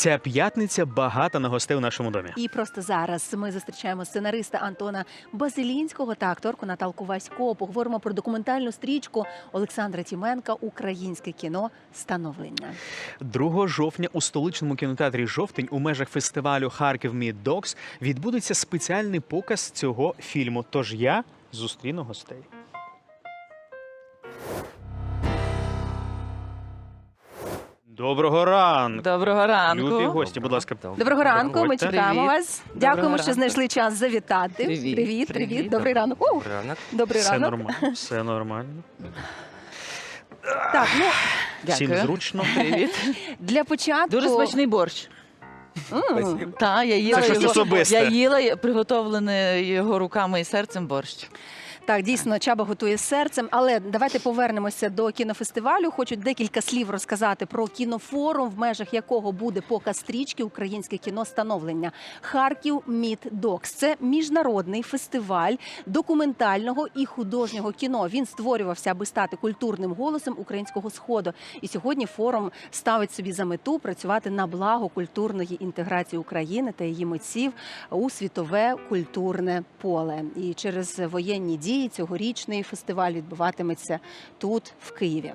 Ця п'ятниця багата на гостей у нашому домі. І просто зараз ми зустрічаємо сценариста Антона Базилінського та акторку Наталку Васько. Поговоримо про документальну стрічку Олександра Тіменка Українське кіно становлення. 2 жовтня у столичному кінотеатрі Жовтень у межах фестивалю Харків Мід Докс відбудеться спеціальний показ цього фільму. Тож я зустріну гостей. Доброго ранку! Доброго ранку. Любі гості, будь ласка. Доброго ранку. Ми Проходьте. чекаємо Привіт. вас. Дякуємо, що знайшли час завітати. Привіт. привіт. привіт. Привіт. Добрий ранок. О, Ранок. добрий Все ранок. нормально. Все нормально. Так, ну Всім Дякую. зручно. Привіт. для початку Дуже смачний борщ. Та, я їла Це щось особисте. Я їла приготовлений його руками і серцем борщ. Так, дійсно, Чаба готує серцем. Але давайте повернемося до кінофестивалю. Хочу декілька слів розказати про кінофорум, в межах якого буде показ стрічки Українське кіно становлення Харків Мід Докс. Це міжнародний фестиваль документального і художнього кіно. Він створювався, аби стати культурним голосом українського сходу. І сьогодні форум ставить собі за мету працювати на благо культурної інтеграції України та її митців у світове культурне поле. І через воєнні дії цьогорічний фестиваль відбуватиметься тут, в Києві.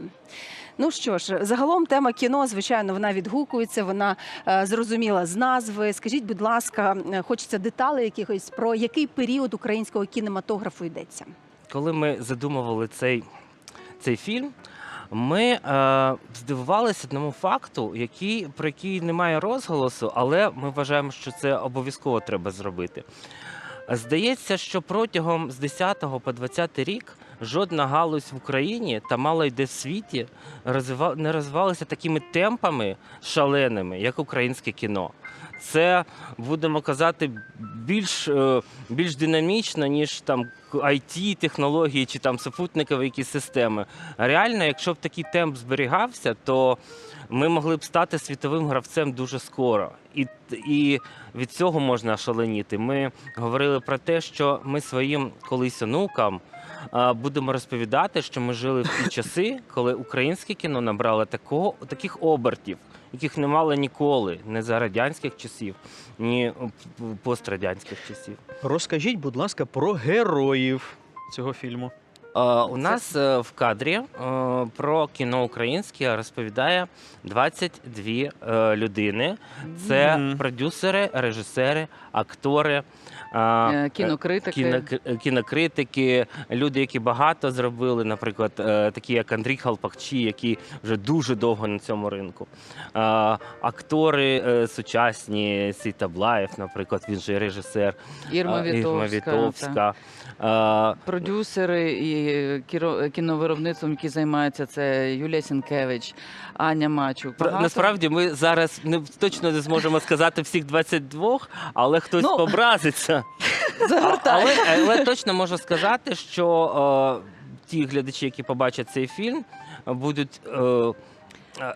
Ну що ж, загалом тема кіно, звичайно, вона відгукується, вона е, зрозуміла з назви. Скажіть, будь ласка, е, хочеться деталей якихось про який період українського кінематографу йдеться? Коли ми задумували цей, цей фільм, ми е, здивувалися одному факту, який, про який немає розголосу, але ми вважаємо, що це обов'язково треба зробити. Здається, що протягом з 10 по 20 рік жодна галузь в Україні та мало йде в світі не розвивалася такими темпами шаленими, як українське кіно. Це будемо казати більш, е, більш динамічна, ніж там it технології чи там супутникові якісь системи. Реально, якщо б такий темп зберігався, то ми могли б стати світовим гравцем дуже скоро. І, і від цього можна шаленіти. Ми говорили про те, що ми своїм колись онукам будемо розповідати, що ми жили в ті часи, коли українське кіно набрало такого, таких обертів, яких не мало ніколи, не за радянських часів, ні пострадянських часів. Розкажіть, будь ласка, про героїв цього фільму. У нас е, в кадрі е, про кіно українське розповідає 22 е, людини. Це продюсери, режисери, актори. Е, Е, Кінокритики. кіно- кінокритики, люди, які багато зробили, наприклад, е, такі як Андрій Халпакчі, який вже дуже довго на цьому ринку. Е, Актори е, сучасні, Сіта Блаєв, наприклад, він же режисер. Ірма е, Ірма Вітовська. та. Е, Продюсери і кіновиробництвом, які займаються, це Юлія Сінкевич, Аня Мачук. Багато. Насправді ми зараз не точно не зможемо сказати всіх 22, але хтось Ну, образиться. А- але, але точно можу сказати, що е, ті глядачі, які побачать цей фільм, будуть. Е,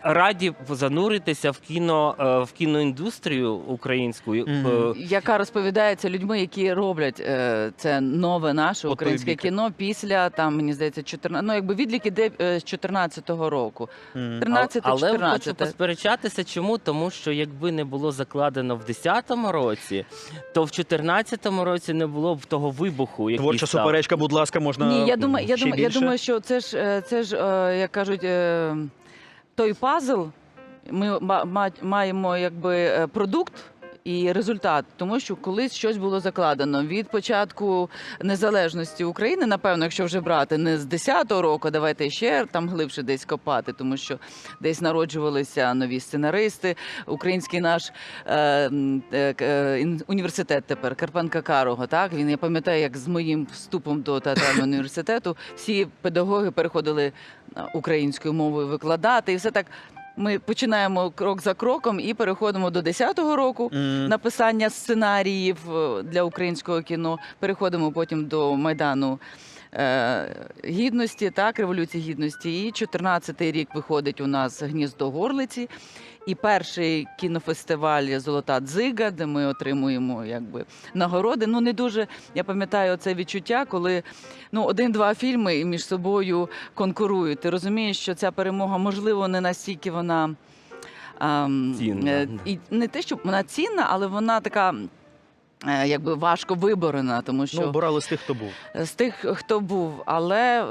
Раді зануритися в кіно е, в кіноіндустрію українську. е, Мгм. яка розповідається людьми, які роблять е, це нове наше українське кіно після там, мені здається, 14, ну якби відліки де е, з 14-го року. М. 13 але хочу 14 посперечатися, чому? Тому що якби не було закладено в 10-му році, то в 14-му році не було б того вибуху, який Творча став. суперечка, будь ласка, можна Ні, я думаю, я думаю, я думаю, що це ж е, це ж, е, як кажуть, е, той пазл. Ми ма- ма- маємо якби е, продукт. І результат, тому що колись щось було закладено від початку незалежності України, напевно, якщо вже брати не з 10-го року, давайте ще там глибше десь копати, тому що десь народжувалися нові сценаристи. Український наш е, е, е, університет тепер Карпенка Карого. Так він я пам'ятаю, як з моїм вступом до театрального університету всі педагоги переходили українською мовою викладати, і все так. Ми починаємо крок за кроком і переходимо до 10-го року mm. написання сценаріїв е, для українського кіно. Переходимо потім до майдану гідності, так, революції гідності. І 14-й рік виходить у нас гніздо горлиці. І перший кінофестиваль Золота дзига, де ми отримуємо якби нагороди. Ну не дуже я пам'ятаю це відчуття, коли ну один-два фільми між собою конкурують. Ти розумієш, що ця перемога можливо не настільки вона. ем, Цінна, е, і не те, щоб вона цінна, але вона така. Е, Якби важко виборена, тому що Ну, обирали з тих, хто був. з тих, хто був. Але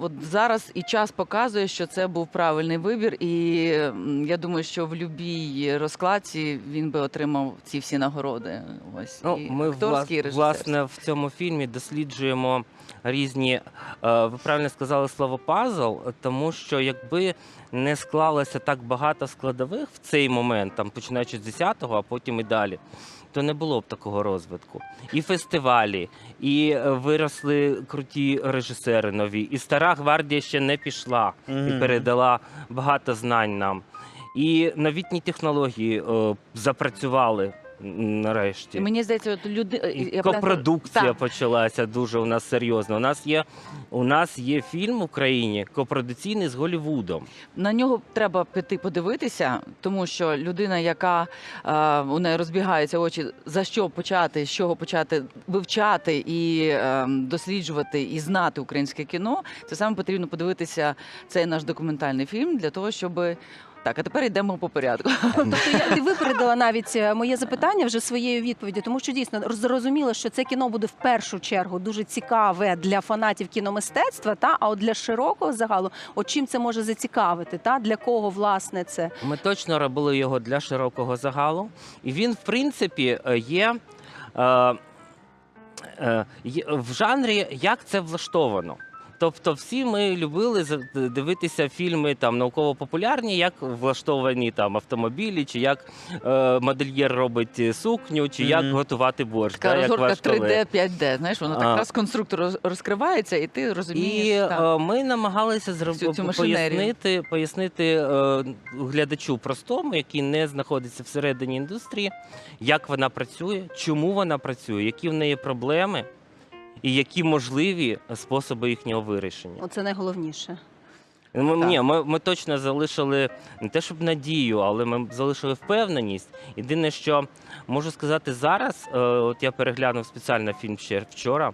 от, зараз і час показує, що це був правильний вибір, і м, я думаю, що в будь-якій розкладці він би отримав ці всі нагороди. Ось Ну, і ми акторські, і влас, режисерські. власне в цьому фільмі досліджуємо різні. е, Ви правильно сказали слово пазл, тому що якби не склалося так багато складових в цей момент, там починаючи з 10-го, а потім і далі. То не було б такого розвитку. І фестивалі, і е, виросли круті режисери нові, і стара гвардія ще не пішла і передала багато знань нам. І новітні технології о, запрацювали м, нарешті. І мені здається, от люди е, копродукція Так. почалася дуже у нас серйозно. У нас є у нас є фільм в Україні копродукційний з Голлівудом. на нього треба піти подивитися, тому що людина, яка е, у неї розбігаються очі, за що почати, з чого почати вивчати і е, досліджувати і знати українське кіно, це саме потрібно подивитися цей наш документальний фільм для того, щоб так, а тепер йдемо по порядку. Тобто я ти випередила навіть е, моє запитання вже своєю відповіддю, тому що дійсно зрозуміло, що це кіно буде в першу чергу дуже цікаве для фанатів кіномистецтва. Та а от для широкого загалу, от чим це може зацікавити, та для кого власне це Ми точно робили його для широкого загалу, і він, в принципі, е, є, е, е, є в жанрі, як це влаштовано. Тобто, всі ми любили за- дивитися фільми там науково-популярні, як влаштовані там автомобілі, чи як е, модельєр робить сукню, чи як Мгм. готувати борщ. Така да, як розгорка ваш 3D, 5D, знаєш, воно А. так раз конструктор розкривається, і ти розумієш. І так. е, ми намагалися зробити пояснити, пояснити е, глядачу простому, який не знаходиться всередині індустрії, як вона працює, чому вона працює, які в неї проблеми і які можливі способи їхнього вирішення. оце найголовніше. Ми, ні, ми, ми точно залишили не те, щоб надію, але ми залишили впевненість. Єдине, що можу сказати зараз, е, от я переглянув спеціально фільм ще вчора.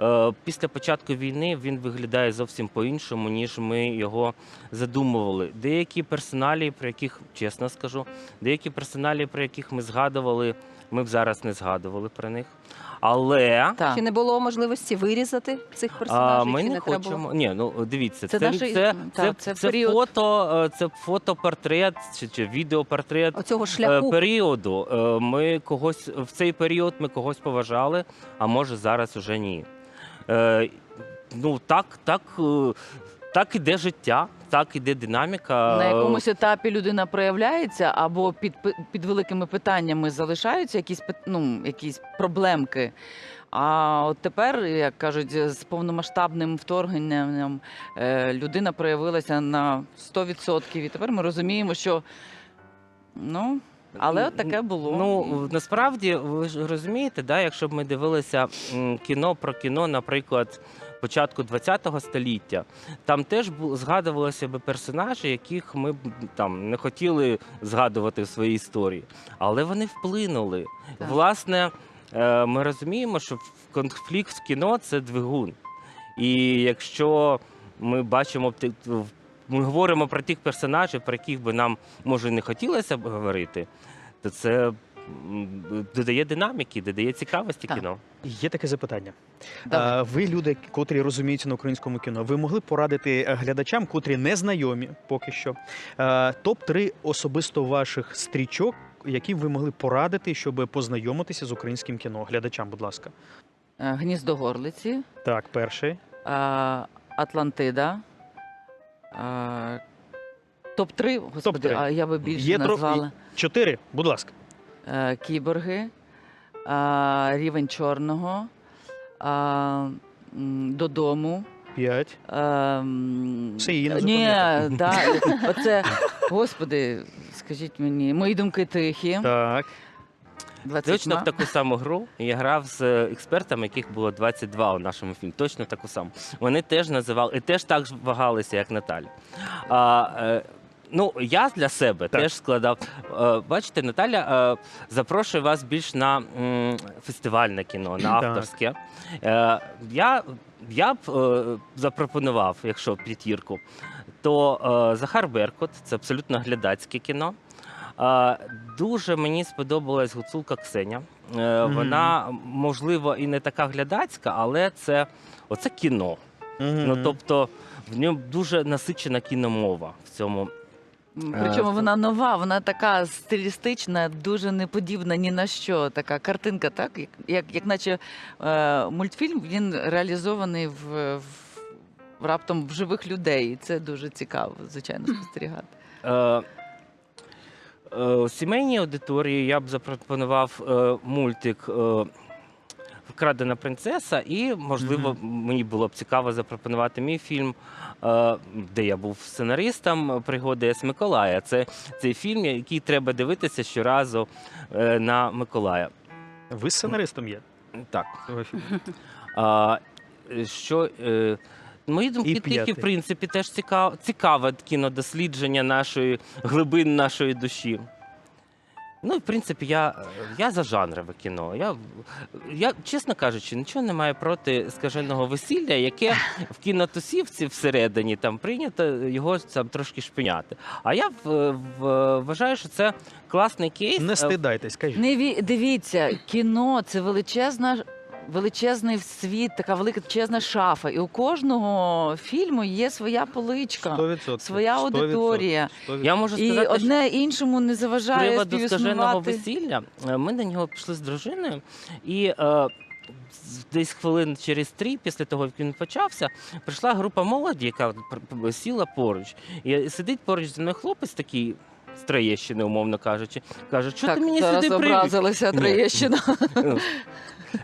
Е, після початку війни він виглядає зовсім по-іншому, ніж ми його задумували. Деякі персоналі, про яких чесно скажу, деякі персоналі, про яких ми згадували, ми б зараз не згадували про них. Але Так. Чи не було можливості вирізати цих а, персонажів? ми чи не не треба хочемо. було? Ні, ну дивіться, Це це, наше- це, так, це, це це, період. фото, е, це фотопортрет чи, чи відеопортрет Оцього е, шляху періоду. Е, Ми когось в цей період ми когось поважали, а може зараз уже ні. Е, Ну так, так, е, так іде життя, так іде динаміка. На якомусь етапі людина проявляється, або під, під великими питаннями залишаються якісь ну, якісь проблемки. А от тепер, як кажуть, з повномасштабним вторгненням е, людина проявилася на 100%. І тепер ми розуміємо, що ну, але от таке було. Ну насправді ви ж розумієте, да, якщо б ми дивилися кіно про кіно, наприклад, початку ХХ століття, там теж згадувалися б персонажі, яких ми б там не хотіли згадувати в своїй історії, але вони вплинули. Так. Власне, е, ми розуміємо, що в- конфлікт в кіно це двигун. І якщо ми бачимо ми говоримо про тих персонажів, про яких би нам може не хотілося б говорити, то це додає динаміки, додає цікавості Так. кіно. Є таке запитання. А, ви люди, котрі розуміються на українському кіно, ви могли б порадити е, глядачам, котрі не знайомі поки що. топ 3 особисто ваших стрічок, які ви могли порадити, щоб познайомитися з українським кіно. Глядачам, будь ласка. Е, Гніздо горлиці, Так, перший. е, Атлантида. е, Топ-3, господи, Топ-три. а я би більше Є назвала. Чотири, будь ласка. Е, Кіборги, е, Рівень чорного, е, додому. П'ять. Все, її не Ні, да, оце, господи, скажіть мені, мої думки тихі. Так. 20 Точно в таку саму гру я грав з експертами, яких було 22 у нашому фільмі. Точно таку саму. Вони теж називали і теж так ж вагалися, як Наталя. А, ну, я для себе Так. теж складав. Е, бачите, Наталя е, запрошує вас більш на м, фестивальне кіно, на Так. авторське. Е, я, я б е, запропонував, якщо п'ятірку, то е, Захар Беркут це абсолютно глядацьке кіно. Е, Дуже мені сподобалась гуцулка Ксеня. Е, Мгм. Вона, можливо, і не така глядацька, але це оце кіно. Ну тобто в ньому дуже насичена кіномова в цьому. Е, Причому вона нова, вона така стилістична, дуже не подібна ні на що. Така картинка, так як, як, як наче е, мультфільм він реалізований в, в, в раптом в живих людей. І це дуже цікаво, звичайно, спостерігати. Е, е, сімейній аудиторії я б запропонував е, мультик е, Вкрадена принцеса, і, можливо, мені було б цікаво запропонувати мій фільм, е, де я був сценаристом пригоди С. Миколая. Це цей фільм, який треба дивитися щоразу е, на Миколая. Ви сценаристом є. Так. А, що, е, мої думки І тільки, в принципі, теж цікаве, цікаве кінодослідження нашої глибин нашої душі. Ну, в принципі, я, я за жанрове кіно. Я, я, чесно кажучи, нічого не маю проти скаженого весілля, яке в кінотусівці всередині там прийнято його там трошки шпиняти. А я в, в, вважаю, що це класний кейс. Не стидайтесь, кажіть. Не ві... дивіться, кіно це величезна. Величезний світ, така величезна шафа, і у кожного фільму є своя поличка, 100%. своя 100%, аудиторія. 100%. Я можу І сказати, що одне іншому не заважає приводу скаженого весілля. е, Ми на нього пішли з дружиною, і е, десь хвилин через три, після того, як він почався, прийшла група молоді, яка сіла поруч. І сидить поруч зі мною хлопець такий. З Троєщини, умовно кажучи, каже, що ти мені сюди Ні. Троєщина.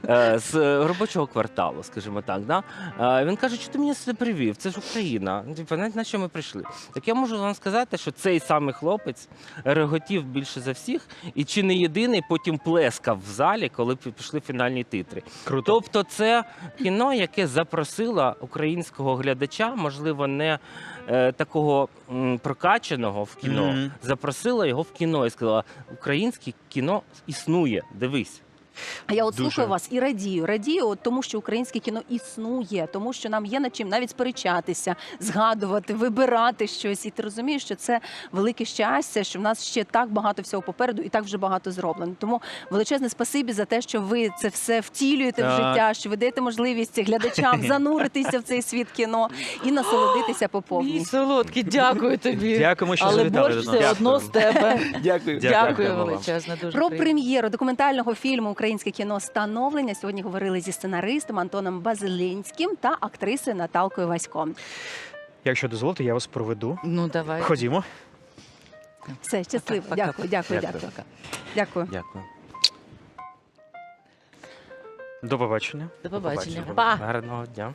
Е, з робочого кварталу, скажімо так. Да? Е, Він каже, що ти мене сюди привів? Це ж Україна. Ну, Типу, на, на що ми прийшли? Так я можу вам сказати, що цей самий хлопець реготів більше за всіх, і чи не єдиний потім плескав в залі, коли пішли фінальні титри. Круто. Тобто, це кіно, яке запросило українського глядача, можливо, не е, такого м, прокачаного в кіно, Мгм. запросила його в кіно і сказала: українське кіно існує, дивись. А я от Дуже. слухаю вас і радію. Радію, от тому що українське кіно існує, тому що нам є над чим навіть сперечатися, згадувати, вибирати щось. І ти розумієш, що це велике щастя, що в нас ще так багато всього попереду і так вже багато зроблено. Тому величезне спасибі за те, що ви це все втілюєте в життя, що ви даєте можливість глядачам зануритися в цей світ кіно і насолодитися по повній. Мій дякую тобі. Дякуємо, що Але завітали борщ до нас. все одно з тебе. Дякую. Дякую величезно. Дуже Про приємно. прем'єру документального фільму Українське кіно становлення сьогодні говорили зі сценаристом Антоном Базилинським та актрисою Наталкою Васько. Якщо дозволите, я вас проведу. Ну давай. Ходімо. Все щасливо. Дякую, дякую, Дякую. дякую. Дякую. Дякую. До побачення. До побачення. Па. Гарного дня.